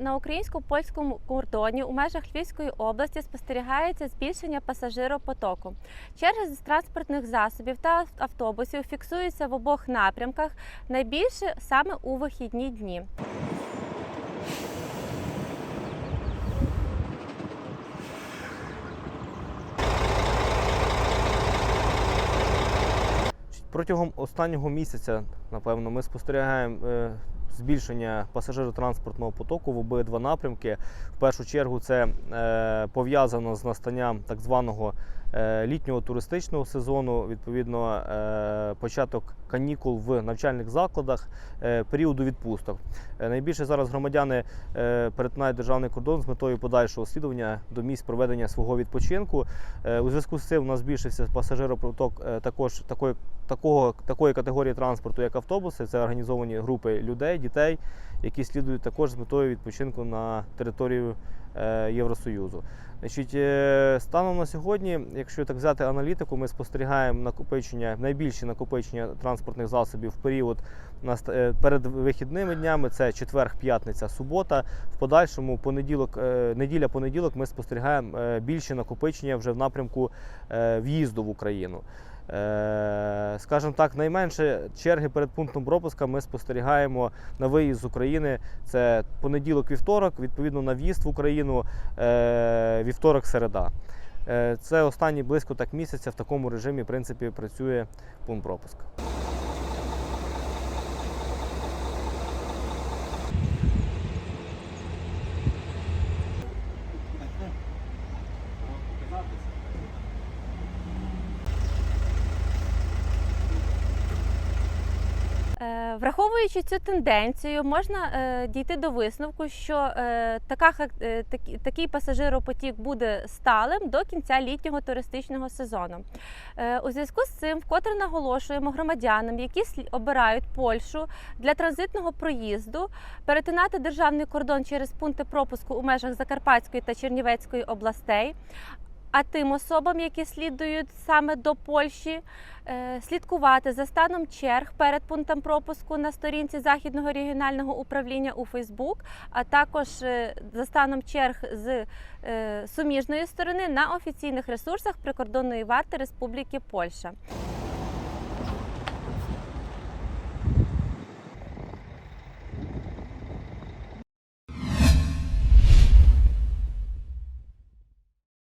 На українсько-польському кордоні у межах Львівської області спостерігається збільшення пасажиропотоку. Черги з транспортних засобів та автобусів фіксуються в обох напрямках, найбільше саме у вихідні дні. Протягом останнього місяця, напевно, ми спостерігаємо е, збільшення пасажиротранспортного потоку в обидва напрямки. В першу чергу це е, пов'язано з настанням так званого літнього туристичного сезону, відповідно, е, початок канікул в навчальних закладах, е, періоду відпусток. Е, Найбільше зараз громадяни е, перетинають державний кордон з метою подальшого слідування до місць проведення свого відпочинку. Е, У зв'язку з цим у нас збільшився пасажиропоток е, також такої, такого, такої категорії транспорту, як автобуси. Це організовані групи людей, дітей, які слідують також з метою відпочинку на територію е, Євросоюзу. Значить, е, станом на сьогодні, якщо так взяти аналітику, ми спостерігаємо накопичення найбільші накопичення транспортних засобів в період е, перед вихідними днями. Це четвер, п'ятниця, субота. В подальшому понеділок, е, неділя, понеділок, ми спостерігаємо більше накопичення вже в напрямку в'їзду в Україну. Скажімо так, найменше черги перед пунктом пропуска ми спостерігаємо на виїзд з України. Це понеділок-вівторок, відповідно на в'їзд в Україну е, вівторок-середа. Е, Це останні близько так місяця в такому режимі в принципі, працює пункт пропуска. Враховуючи цю тенденцію, можна е, дійти до висновку, що е, така, е, такий пасажиропотік буде сталим до кінця літнього туристичного сезону. Е, У зв'язку з цим вкотре наголошуємо громадянам, які обирають Польщу для транзитного проїзду, перетинати державний кордон через пункти пропуску у межах Закарпатської та Чернівецької областей. А тим особам, які слідують саме до Польщі, е, слідкувати за станом черг перед пунктом пропуску на сторінці Західного регіонального управління у Фейсбук, а також е, за станом черг з е, суміжної сторони на офіційних ресурсах прикордонної варти Республіки Польща.